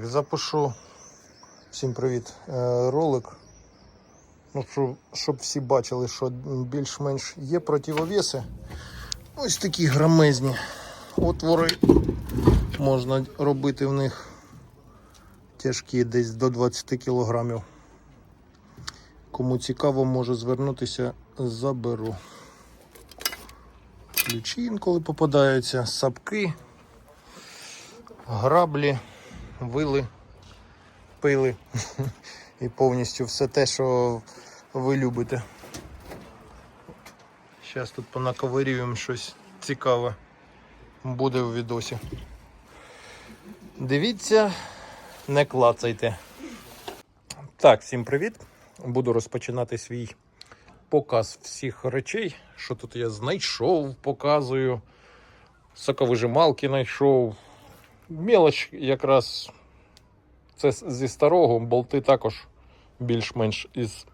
Так, запишу. Всім привіт. Е, ролик. Ну, щоб, щоб всі бачили, що більш-менш є противовеси. Ось такі громезні отвори. Можна робити в них тяжкі десь до 20 кілограмів. Кому цікаво, може звернутися, заберу. Ключі інколи попадаються, сапки, граблі, вили, пили і повністю все те, що ви любите. Зараз тут понаковирюємо щось цікаве. Буде в відосі. Дивіться, не клацайте. Так, всім привіт. Буду розпочинати свій показ всіх речей, що тут я знайшов, показую. Соковижималки знайшов. Мелоч якраз це зі старого, болти також більш-менш із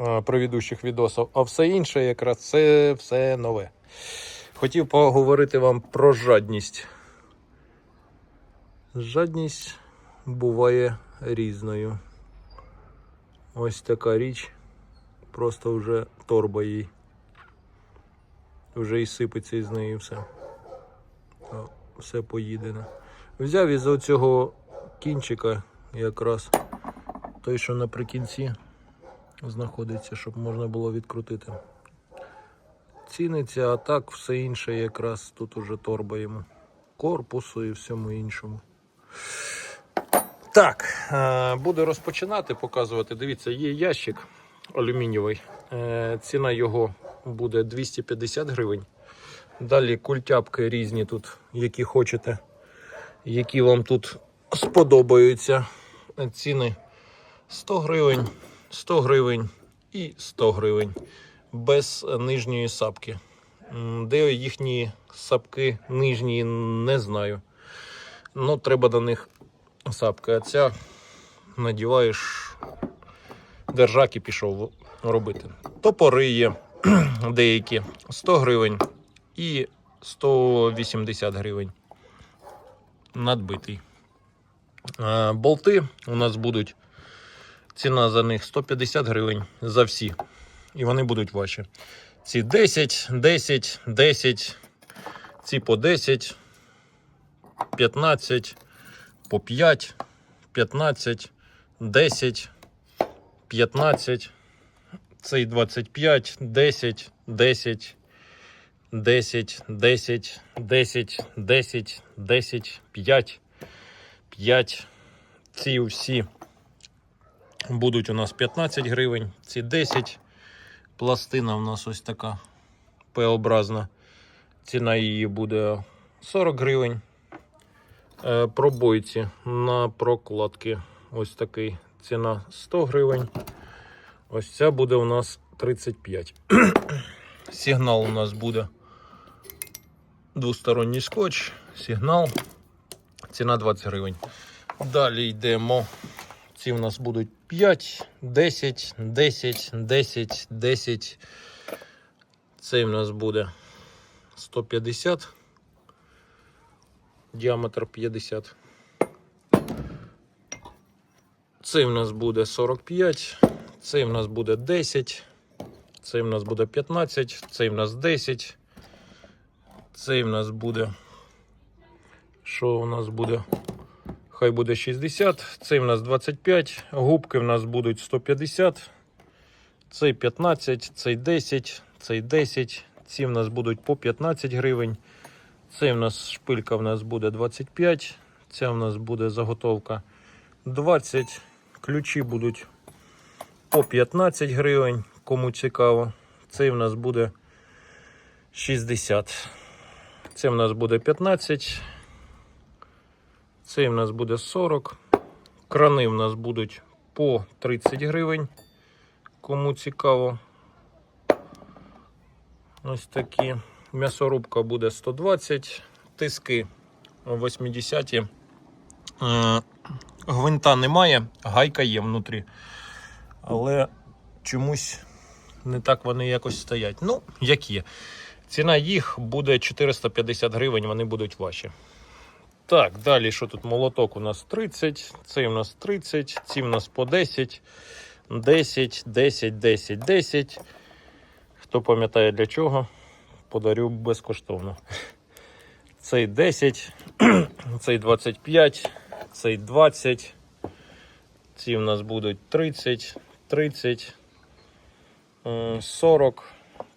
е, предыдущих відосів, а все інше якраз це все нове. Хотів поговорити вам про жадність. Жадність буває різною. Ось така річ. Просто вже торба їй. Вже і сипеться із неї все. Все поїдене. Взяв із оцього кінчика якраз той, що наприкінці знаходиться, щоб можна було відкрутити. Ціниться, а так все інше якраз тут уже торба йому. Корпусу і всьому іншому. Так, е, буду розпочинати показувати. Дивіться, є ящик алюмінієвий. Е, Ціна його буде 250 гривень. Далі культяпки різні тут, які хочете, які вам тут сподобаються. Ціни 100 гривень, 100 гривень і 100 гривень без нижньої сапки. Де їхні сапки нижні, не знаю. Ну, треба до них сапки. А ця надіваєш держак і пішов робити. Топори є деякі 100 гривень і 180 гривень. Надбитий. Болти у нас будуть. Ціна за них 150 гривень за всі. І вони будуть ваші. Ці 10, 10, 10, ці по 10, 15, по 5, 15, 10, 15, цей 25, 10, 10, 10, 10, 10, 10, 10, 5, 5. Ці всі будуть у нас 15 гривень, ці 10. Пластина у нас ось така П-образна. Ціна її буде 40 гривень. Е, Пробойці на прокладки. Ось такий. Ціна 100 гривень. Ось ця буде у нас 35. Сигнал у нас буде двосторонній скотч. Сигнал. Ціна 20 гривень. Далі йдемо. Ці у нас будуть 5, 10, 10, 10, 10. Цей у нас буде 150. Діаметр 50. Цей у нас буде 45. Цей у нас буде 10. Цей у нас буде 15. Цей у нас 10. Цей у нас буде. Що у нас буде? Хай буде 60, цей в нас 25, губки в нас будуть 150, цей 15, цей 10, цей 10, ці в нас будуть по 15 гривень. Цей в нас шпилька в нас буде 25, ця в нас буде заготовка 20, ключі будуть по 15 гривень, кому цікаво. Цей в нас буде 60. Це в нас буде 15. Цей в нас буде 40. Крани в нас будуть по 30 гривень. Кому цікаво. Ось такі. М'ясорубка буде 120, тиски 80. Е, Гвинта немає, гайка є внутрі. Але чомусь не так вони якось стоять. Ну, як є. Ціна їх буде 450 гривень, вони будуть ваші. Так, далі що тут? Молоток у нас 30, цей у нас 30, ці у нас по 10, 10, 10, 10, 10. Хто пам'ятає для чого, подарю безкоштовно. Цей 10, цей 25, цей 20. Ці в нас будуть 30, 30, м, 40.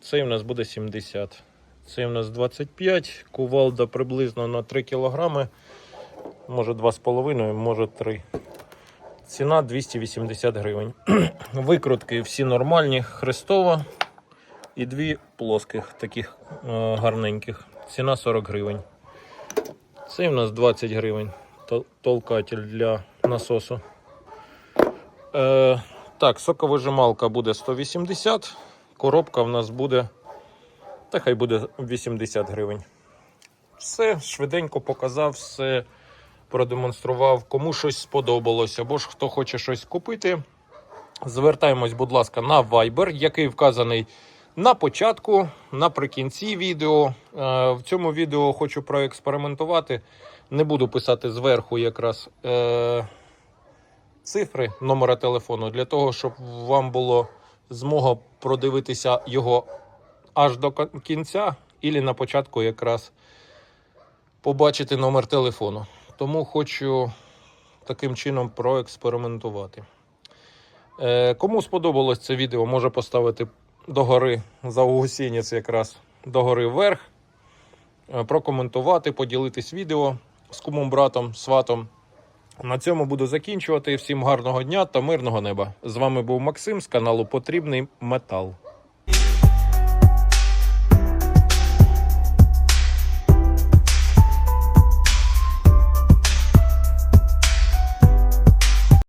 Цей в нас буде 70. Цей в нас 25. Кувалда приблизно на 3 кг. Може 2,5, може 3. Ціна 280 гривень. Викрутки всі нормальні. Хрестова і дві плоских, таких е, гарненьких. Ціна 40 гривень. Цей в нас 20 гривень. Толкатель для насосу. Е, так, соковижималка буде 180. Коробка в нас буде. Та хай буде 80 гривень. Все, швиденько показав, все продемонстрував. Кому щось сподобалось, або ж хто хоче щось купити. Звертаємось, будь ласка, на Viber, який вказаний на початку, наприкінці відео. Е, В цьому відео хочу проекспериментувати. Не буду писати зверху якраз е, цифри номера телефону, для того, щоб вам було змога продивитися його аж до кінця, і на початку якраз побачити номер телефону. Тому хочу таким чином проекспериментувати. Е, кому сподобалось це відео, може поставити догори за гусінець якраз догори вверх, е, прокоментувати, поділитись відео з кумом, братом, сватом. На цьому буду закінчувати. Всім гарного дня та мирного неба. З вами був Максим з каналу Потрібний Метал.